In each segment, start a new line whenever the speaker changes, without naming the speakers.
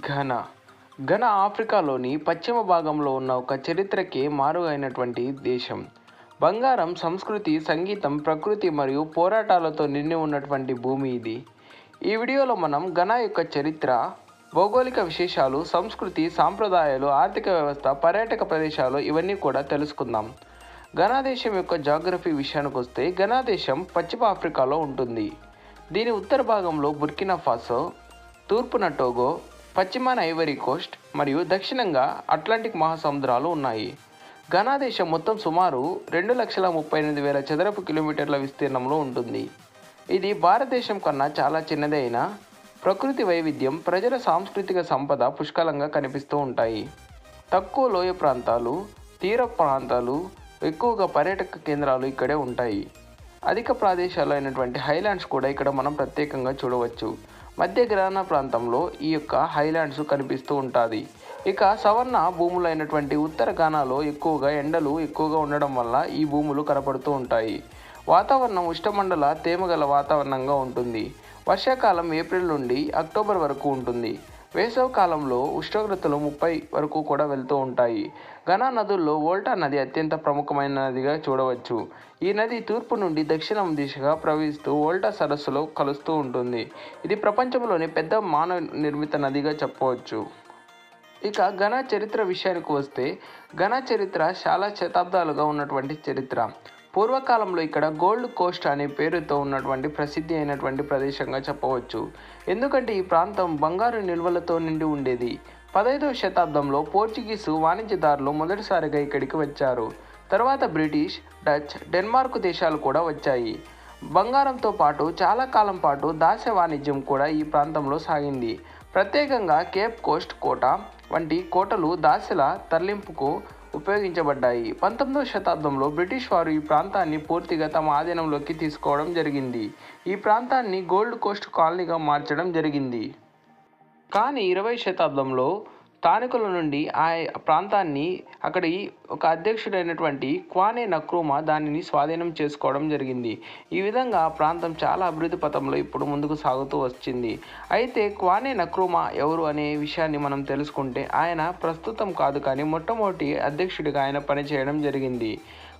Ghana. Ghana ఆఫ్రికాలోని పశ్చిమ భాగంలో ఉన్న ఒక చరిత్రకే మారుగైనటువంటి దేశం. బంగారం సంస్కృతి సంగీతం ప్రకృతి మరియు పోరాటాలతో నిండి ఉన్నటువంటి భూమి ఇది. ఈ వీడియోలో మనం ఘనా యొక్క చరిత్ర భౌగోళిక విశేషాలు సంస్కృతి సాంప్రదాయాలు ఆర్థిక వ్యవస్థ పర్యాటక ప్రదేశాలు ఇవన్నీ కూడా తెలుసుకుందాం. ఘనా దేశం యొక్క జాగ్రఫీ విషయానికి వస్తే ఘనా దేశం పశ్చిమ ఆఫ్రికాలో ఉంటుంది. దీని ఉత్తర భాగంలో బుర్కినా ఫాసో తూర్పున టోగో పశ్చిమాన ఐవరీ కోస్ట్ మరియు దక్షిణంగా అట్లాంటిక్ మహాసముద్రాలు ఉన్నాయి. ఘనా దేశం మొత్తం సుమారు రెండు లక్షల ముప్పై ఎనిమిది వేల చదరపు కిలోమీటర్ల విస్తీర్ణంలో ఉంటుంది. ఇది భారతదేశం కన్నా చాలా చిన్నదైన అయినా ప్రకృతి వైవిధ్యం ప్రజల సాంస్కృతిక సంపద పుష్కలంగా కనిపిస్తూ ఉంటాయి. తక్కువ లోయ ప్రాంతాలు తీర ప్రాంతాలు ఎక్కువగా పర్యాటక కేంద్రాలు ఇక్కడే ఉంటాయి. అధిక ప్రదేశాల్లో అయినటువంటి హైలాండ్స్ కూడా ఇక్కడ మనం ప్రత్యేకంగా చూడవచ్చు. మధ్య గ్రహణ ప్రాంతంలో ఈ యొక్క హైలాండ్స్ కనిపిస్తూ ఉంటుంది. ఇక సవర్ణ భూములు అయినటువంటి ఉత్తర ఘానాలో ఎక్కువగా ఎండలు ఎక్కువగా ఉండడం వల్ల ఈ భూములు కనపడుతూ ఉంటాయి. వాతావరణం ఉష్ణమండల తేమగల వాతావరణంగా ఉంటుంది. వర్షాకాలం ఏప్రిల్ నుండి అక్టోబర్ వరకు ఉంటుంది. వేసవ కాలంలో ఉష్ణోగ్రతలు ముప్పై వరకు కూడా వెళ్తూ ఉంటాయి. ఘనా నదుల్లో వోల్టా నది అత్యంత ప్రముఖమైన నదిగా చూడవచ్చు. ఈ నది తూర్పు నుండి దక్షిణం దిశగా ప్రవహిస్తూ వోల్టా సరస్సులో కలుస్తూ ఉంటుంది. ఇది ప్రపంచంలోని పెద్ద మానవ నిర్మిత నదిగా చెప్పవచ్చు. ఇక ఘన చరిత్ర విషయానికి వస్తే ఘన చరిత్ర చాలా శతాబ్దాలుగా ఉన్నటువంటి చరిత్ర. పూర్వకాలంలో ఇక్కడ గోల్డ్ కోస్ట్ అనే పేరుతో ఉన్నటువంటి ప్రసిద్ధి అయినటువంటి ప్రదేశంగా చెప్పవచ్చు. ఎందుకంటే ఈ ప్రాంతం బంగారు నిల్వలతో నిండి ఉండేది. పదహైదవ శతాబ్దంలో పోర్చుగీసు వాణిజ్యదారులు మొదటిసారిగా ఇక్కడికి వచ్చారు. తర్వాత బ్రిటిష్ డచ్ డెన్మార్క్ దేశాలు కూడా వచ్చాయి. బంగారంతో పాటు చాలా కాలం పాటు దాస్య వాణిజ్యం కూడా ఈ ప్రాంతంలో సాగింది. ప్రత్యేకంగా కేప్ కోస్ట్ కోట వంటి కోటలు దాస్యల తరలింపుకు ఉపయోగించబడ్డాయి. పంతొమ్మిదవ శతాబ్దంలో బ్రిటిష్ వారు ఈ ప్రాంతాన్ని పూర్తిగా తమ ఆధీనంలోకి తీసుకోవడం జరిగింది. ఈ ప్రాంతాన్ని గోల్డ్ కోస్ట్ కాలనీగా మార్చడం జరిగింది. కానీ ఇరవై శతాబ్దంలో స్థానికుల నుండి ఆ ప్రాంతాన్ని అక్కడి ఒక అధ్యక్షుడైనటువంటి క్వానే నక్రూమా దానిని స్వాధీనం చేసుకోవడం జరిగింది. ఈ విధంగా ఆ ప్రాంతం చాలా అభివృద్ధి పథంలో ఇప్పుడు ముందుకు సాగుతూ వచ్చింది. అయితే క్వానే నక్రూమా ఎవరు అనే విషయాన్ని మనం తెలుసుకుంటే ఆయన ప్రస్తుతం కాదు కానీ మొట్టమొదటి అధ్యక్షుడిగా ఆయన పనిచేయడం జరిగింది.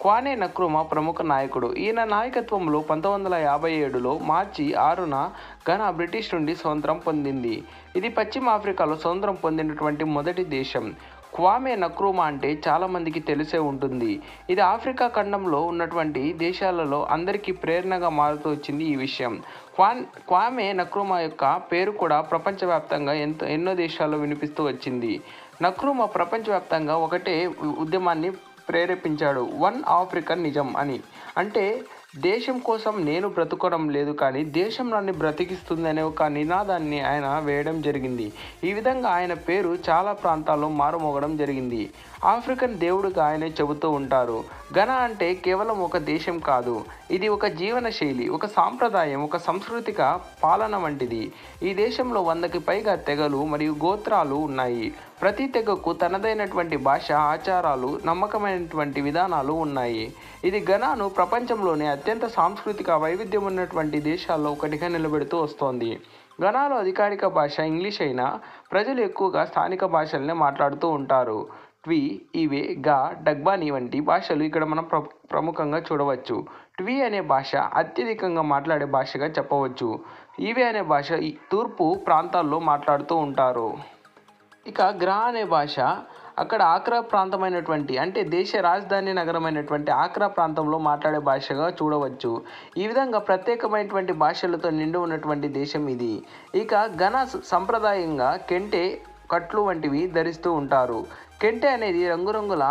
క్వానే నక్రుమ ప్రముఖ నాయకుడు. ఈయన నాయకత్వంలో పంతొమ్మిది వందల యాభై ఏడులో మార్చి ఆరున ఘనా బ్రిటిష్ నుండి స్వతంత్రం పొందింది. ఇది పశ్చిమ ఆఫ్రికాలో స్వతంత్రం పొందినటువంటి మొదటి దేశం. క్వామే నక్రూమా అంటే చాలామందికి తెలిసే ఉంటుంది. ఇది ఆఫ్రికా ఖండంలో ఉన్నటువంటి దేశాలలో అందరికీ ప్రేరణగా మారుతూ వచ్చింది ఈ విషయం. క్వాన్ క్వామే నక్రూమా యొక్క పేరు కూడా ప్రపంచవ్యాప్తంగా ఎంతో ఎన్నో దేశాల్లో వినిపిస్తూ వచ్చింది. నక్రూమా ప్రపంచవ్యాప్తంగా ఒకటే ఉద్యమాన్ని ప్రేరేపించాడు. వన్ ఆఫ్రికన్ నిజం అని. అంటే దేశం కోసం నేను బ్రతకడం లేదు కానీ దేశం నన్ను బ్రతికిస్తుందనే ఒక నినాదాన్ని ఆయన వేయడం జరిగింది. ఈ విధంగా ఆయన పేరు చాలా ప్రాంతాల్లో మారుమోగడం జరిగింది. ఆఫ్రికన్ దేవుడిగా ఆయనే చెబుతూ ఉంటారు. ఘన అంటే కేవలం ఒక దేశం కాదు. ఇది ఒక జీవన శైలి ఒక సాంప్రదాయం ఒక సాంస్కృతిక పాలన వంటిది. ఈ దేశంలో వందకి పైగా తెగలు మరియు గోత్రాలు ఉన్నాయి. ప్రతి తెగకు తనదైనటువంటి భాష ఆచారాలు నమ్మకమైనటువంటి విధానాలు ఉన్నాయి. ఇది ఘనాను ప్రపంచంలోనే అత్యంత సాంస్కృతిక వైవిధ్యం ఉన్నటువంటి దేశాల్లో ఒకటిగా నిలబెడుతూ వస్తోంది. ఘనాలో అధికారిక భాష ఇంగ్లీష్ అయినా ప్రజలు ఎక్కువగా స్థానిక భాషలనే మాట్లాడుతూ ఉంటారు. ట్వి ఇవే గా డగ్బానీ వంటి భాషలు ఇక్కడ మనం ప్ర ప్రముఖంగా చూడవచ్చు. ట్వి అనే భాష అత్యధికంగా మాట్లాడే భాషగా చెప్పవచ్చు. ఇవే అనే భాష ఈ తూర్పు ప్రాంతాల్లో మాట్లాడుతూ ఉంటారు. ఇక గ్రా అనే భాష అక్కడ ఆక్రా ప్రాంతమైనటువంటి అంటే దేశ రాజధాని నగరమైనటువంటి ఆక్రా ప్రాంతంలో మాట్లాడే భాషగా చూడవచ్చు. ఈ విధంగా ప్రత్యేకమైనటువంటి భాషలతో నిండి ఉన్నటువంటి దేశం ఇది. ఇక ఘన సంప్రదాయంగా కెంటే కట్లు వంటివి ధరిస్తూ ఉంటారు. కెంటే అనేది రంగురంగుల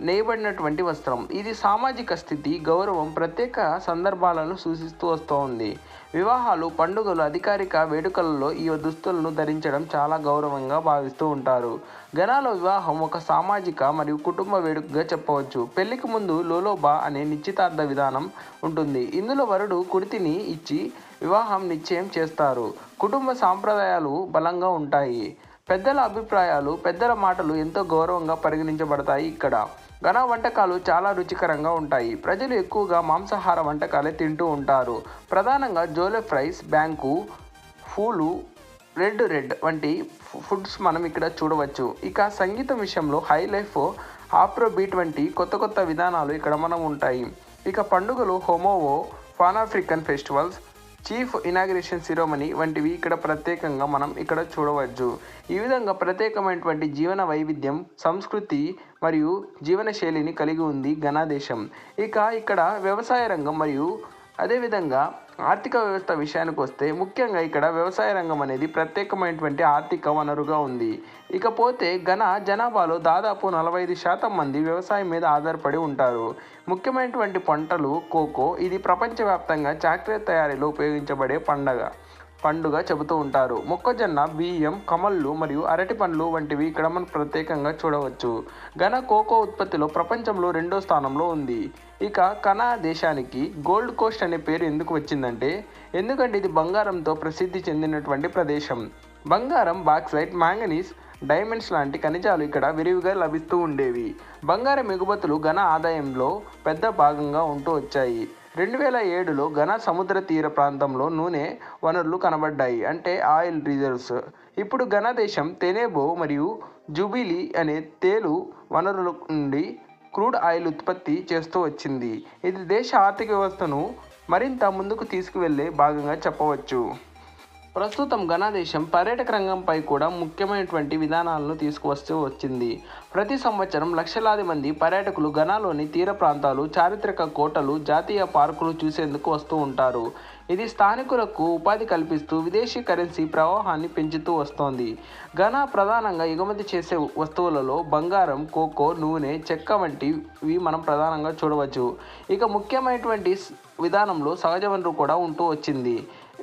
నేయబడినటువంటి వస్త్రం. ఇది సామాజిక స్థితి గౌరవం ప్రత్యేక సందర్భాలను సూచిస్తూ వస్తోంది. వివాహాలు పండుగలు అధికారిక వేడుకలలో ఈ దుస్తులను ధరించడం చాలా గౌరవంగా భావిస్తూ ఉంటారు. ఘనాలో వివాహం ఒక సామాజిక మరియు కుటుంబ వేడుకగా చెప్పవచ్చు. పెళ్ళికి ముందు లోలోబా అనే నిశ్చితార్థ విధానం ఉంటుంది. ఇందులో వరుడు కుడితిని ఇచ్చి వివాహం నిశ్చయం చేస్తారు. కుటుంబ సాంప్రదాయాలు బలంగా ఉంటాయి. పెద్దల అభిప్రాయాలు పెద్దల మాటలు ఎంతో గౌరవంగా పరిగణించబడతాయి ఇక్కడ. ఘన వంటకాలు చాలా రుచికరంగా ఉంటాయి. ప్రజలు ఎక్కువగా మాంసాహార వంటకాలే తింటూ ఉంటారు. ప్రధానంగా జోలే fries banku fufu red red వంటి ఫుడ్స్ మనం ఇక్కడ చూడవచ్చు. ఇక సంగీతం విషయంలో హై లైఫ్ ఆఫ్రో బీట్ వంటి కొత్త కొత్త విధానాలు ఇక్కడ మనం ఉంటాయి. ఇక పండుగలు Homowo pan African festivals chief inauguration సిరోమణి వంటివి ఇక్కడ ప్రత్యేకంగా మనం ఇక్కడ చూడవచ్చు. ఈ విధంగా ప్రత్యేకమైనటువంటి జీవన వైవిధ్యం సంస్కృతి మరియు జీవన శైలిని కలిగి ఉంది ఘనాదేశం. ఇక ఇక్కడ వ్యవసాయ రంగం మరియు అదేవిధంగా ఆర్థిక వ్యవస్థ విషయానికి వస్తే ముఖ్యంగా ఇక్కడ వ్యవసాయ రంగం అనేది ప్రత్యేకమైనటువంటి ఆర్థిక వనరుగా ఉంది. ఇకపోతే ఘన జనాభాలో దాదాపు నలభై ఐదు శాతం మంది వ్యవసాయం మీద ఆధారపడి ఉంటారు. ముఖ్యమైనటువంటి పంటలు కోకో ఇది ప్రపంచవ్యాప్తంగా చాక్లెట్ తయారీలో ఉపయోగించబడే పండగ. పండుగ చెబుతూ ఉంటారు. మొక్కజొన్న బియ్యం కమళ్ళు మరియు అరటి పండ్లు వంటివి ఇక్కడ మనం ప్రత్యేకంగా చూడవచ్చు. ఘన కోకో ఉత్పత్తిలో ప్రపంచంలో రెండో స్థానంలో ఉంది. ఇక కనా దేశానికి గోల్డ్ కోస్ట్ అనే పేరు ఎందుకు వచ్చిందంటే ఎందుకంటే ఇది బంగారంతో ప్రసిద్ధి చెందినటువంటి ప్రదేశం. బంగారం బాక్సైట్ మ్యాంగనీస్ డైమండ్స్ లాంటి ఖనిజాలు ఇక్కడ విరివిగా లభిస్తూ ఉండేవి. బంగారం ఎగుమతులు ఘన ఆదాయంలో పెద్ద భాగంగా ఉంటూ వచ్చాయి. రెండు వేల ఏడులో ఘన సముద్ర తీర ప్రాంతంలో నూనె వనరులు కనబడ్డాయి. అంటే ఆయిల్ రిజర్వ్స్. ఇప్పుడు ఘన దేశం తెనేబో మరియు జుబిలీ అనే తేలు వనరుల నుండి క్రూడ్ ఆయిల్ ఉత్పత్తి చేస్తూ వచ్చింది. ఇది దేశ ఆర్థిక వ్యవస్థను మరింత ముందుకు తీసుకువెళ్ళే భాగంగా చెప్పవచ్చు. ప్రస్తుతం ఘనా దేశం పర్యాటక రంగంపై కూడా ముఖ్యమైనటువంటి విధానాలను తీసుకువస్తూ వచ్చింది. ప్రతి సంవత్సరం లక్షలాది మంది పర్యాటకులు ఘనాలోని తీర ప్రాంతాలు చారిత్రక కోటలు జాతీయ పార్కులు చూసేందుకు వస్తూ ఉంటారు. ఇది స్థానికులకు ఉపాధి కల్పిస్తూ విదేశీ కరెన్సీ ప్రవాహాన్ని పెంచుతూ వస్తోంది. ఘనా ప్రధానంగా ఎగుమతి చేసే వస్తువులలో బంగారం కోకో నూనె చెక్క వంటివి మనం ప్రధానంగా చూడవచ్చు. ఇక ముఖ్యమైనటువంటి విధానంలో సహజ వనరు కూడా ఉంటూ వచ్చింది.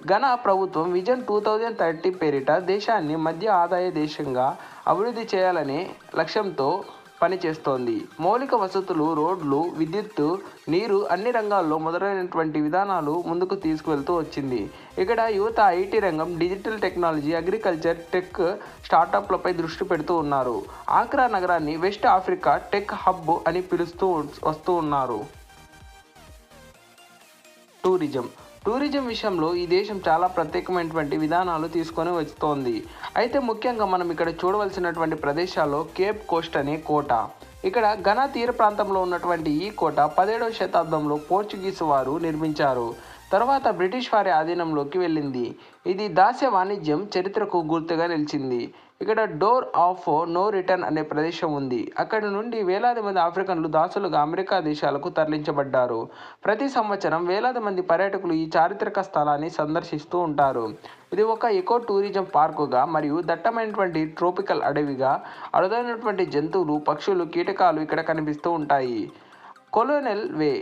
ఘన ప్రభుత్వం విజన్ టూ థౌజండ్ థర్టీ పేరిట దేశాన్ని మధ్య ఆదాయ దేశంగా అభివృద్ధి చేయాలనే లక్ష్యంతో పనిచేస్తోంది. మౌలిక వసతులు రోడ్లు విద్యుత్తు నీరు అన్ని రంగాల్లో మొదలైనటువంటి విధానాలు ముందుకు తీసుకువెళ్తూ వచ్చింది. ఇక్కడ యువత ఐటీ రంగం డిజిటల్ టెక్నాలజీ అగ్రికల్చర్ టెక్ స్టార్టప్లపై దృష్టి పెడుతూ ఉన్నారు. ఆక్రా నగరాన్ని వెస్ట్ ఆఫ్రికా టెక్ హబ్ అని పిలుస్తూ వస్తూ ఉన్నారు. టూరిజం టూరిజం విషయంలో ఈ దేశం చాలా ప్రత్యేకమైనటువంటి విధానాలు తీసుకొని వస్తోంది. అయితే ముఖ్యంగా మనం ఇక్కడ చూడవలసినటువంటి ప్రదేశాల్లో కేప్ కోస్ట్ అనే కోట. ఇక్కడ ఘన తీర ప్రాంతంలో ఉన్నటువంటి ఈ కోట పదిహేడవ శతాబ్దంలో పోర్చుగీస్ వారు నిర్మించారు. తర్వాత బ్రిటిష్ వారి ఆధీనంలోకి వెళ్ళింది. ఇది దాస్య వాణిజ్యం చరిత్రకు గుర్తుగా నిలిచింది. ఇక్కడ డోర్ ఆఫ్ నో రిటర్న్ అనే ప్రదేశం ఉంది. అక్కడి నుండి వేలాది మంది ఆఫ్రికన్లు దాసులుగా అమెరికా దేశాలకు తరలించబడ్డారు. ప్రతి సంవత్సరం వేలాది మంది పర్యాటకులు ఈ చారిత్రక స్థలాన్ని సందర్శిస్తూ ఉంటారు. ఇది ఒక ఎకో టూరిజం పార్కుగా మరియు దట్టమైనటువంటి ట్రోపికల్ అడవిగా అరుదైనటువంటి జంతువులు పక్షులు కీటకాలు ఇక్కడ కనిపిస్తూ ఉంటాయి. కొలోనెల్ వే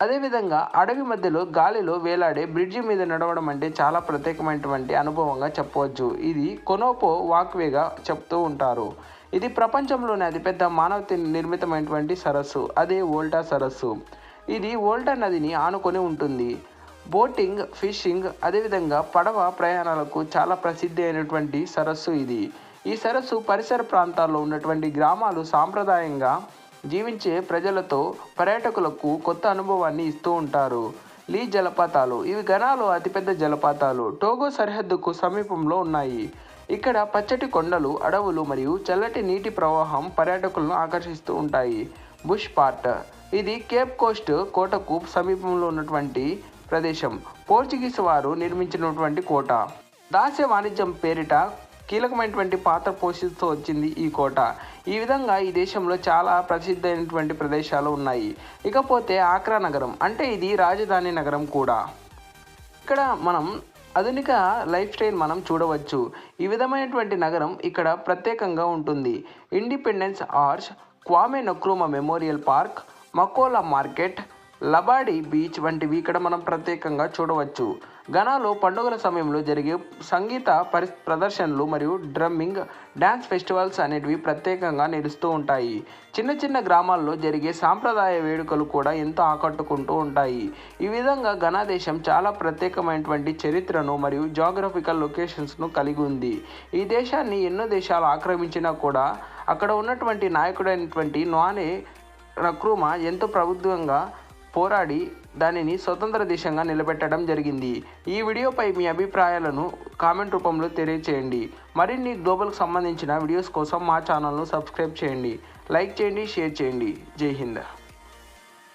అదేవిధంగా అడవి మధ్యలో గాలిలో వేలాడే బ్రిడ్జి మీద నడవడం అంటే చాలా ప్రత్యేకమైనటువంటి అనుభవంగా చెప్పవచ్చు. ఇది కొనోపో వాక్వేగా చెప్తూ ఉంటారు. ఇది ప్రపంచంలోనే అతిపెద్ద మానవ నిర్మితమైనటువంటి సరస్సు అదే వోల్టా సరస్సు. ఇది వోల్టా నదిని ఆనుకొని ఉంటుంది. బోటింగ్ ఫిషింగ్ అదేవిధంగా పడవ ప్రయాణాలకు చాలా ప్రసిద్ధి అయినటువంటి సరస్సు ఇది. ఈ సరస్సు పరిసర ప్రాంతాల్లో ఉన్నటువంటి గ్రామాలు సాంప్రదాయంగా జీవించే ప్రజలతో పర్యాటకులకు కొత్త అనుభవాన్ని ఇస్తూ ఉంటారు. లీ జలపాతాలు ఇవి ఘనాలో అతిపెద్ద జలపాతాలు. టోగో సరిహద్దుకు సమీపంలో ఉన్నాయి. ఇక్కడ పచ్చటి కొండలు అడవులు మరియు చల్లటి నీటి ప్రవాహం పర్యాటకులను ఆకర్షిస్తూ ఉంటాయి. బుష్ పార్ట్. ఇది కేప్ కోస్ట్ కోటకు సమీపంలో ఉన్నటువంటి ప్రదేశం. పోర్చుగీస్ వారు నిర్మించినటువంటి కోట. దాస్య వాణిజ్యం పేరిట కీలకమైనటువంటి పాత్ర పోషిస్తూ వచ్చింది ఈ కోట. ఈ విధంగా ఈ దేశంలో చాలా ప్రసిద్ధమైనటువంటి ప్రదేశాలు ఉన్నాయి. ఇకపోతే ఆక్రా నగరం అంటే ఇది రాజధాని నగరం కూడా. ఇక్కడ మనం ఆధునిక లైఫ్ స్టైల్ మనం చూడవచ్చు. ఈ విధమైనటువంటి నగరం ఇక్కడ ప్రత్యేకంగా ఉంటుంది. Independence arch Kwame Nkrumah memorial park Makola market Labadi beach వంటివి ఇక్కడ మనం ప్రత్యేకంగా చూడవచ్చు. ఘనాలో పండుగల సమయంలో జరిగే సంగీత పరి ప్రదర్శనలు మరియు డ్రమ్మింగ్ డ్యాన్స్ ఫెస్టివల్స్ అనేటివి ప్రత్యేకంగా నిలుస్తూ ఉంటాయి. చిన్న చిన్న గ్రామాల్లో జరిగే సాంప్రదాయ వేడుకలు కూడా ఎంతో ఆకట్టుకుంటూ ఉంటాయి. ఈ విధంగా ఘనా దేశం చాలా ప్రత్యేకమైనటువంటి చరిత్రను మరియు జాగ్రఫికల్ లొకేషన్స్ను కలిగి ఉంది. ఈ దేశాన్ని ఎన్నో దేశాలు ఆక్రమించినా కూడా అక్కడ ఉన్నటువంటి నాయకుడైనటువంటి నోనే నక్రూమా ఎంతో ప్రభుత్వంగా పోరాడి దానిని స్వతంత్ర దేశంగా నిలబెట్టడం జరిగింది. ఈ వీడియోపై మీ అభిప్రాయాలను కామెంట్ రూపంలో తెలియచేయండి. మరిన్ని గ్లోబల్కి సంబంధించిన వీడియోస్ కోసం మా ఛానల్ను సబ్స్క్రైబ్ చేయండి. లైక్ చేయండి షేర్ చేయండి. జై హింద్.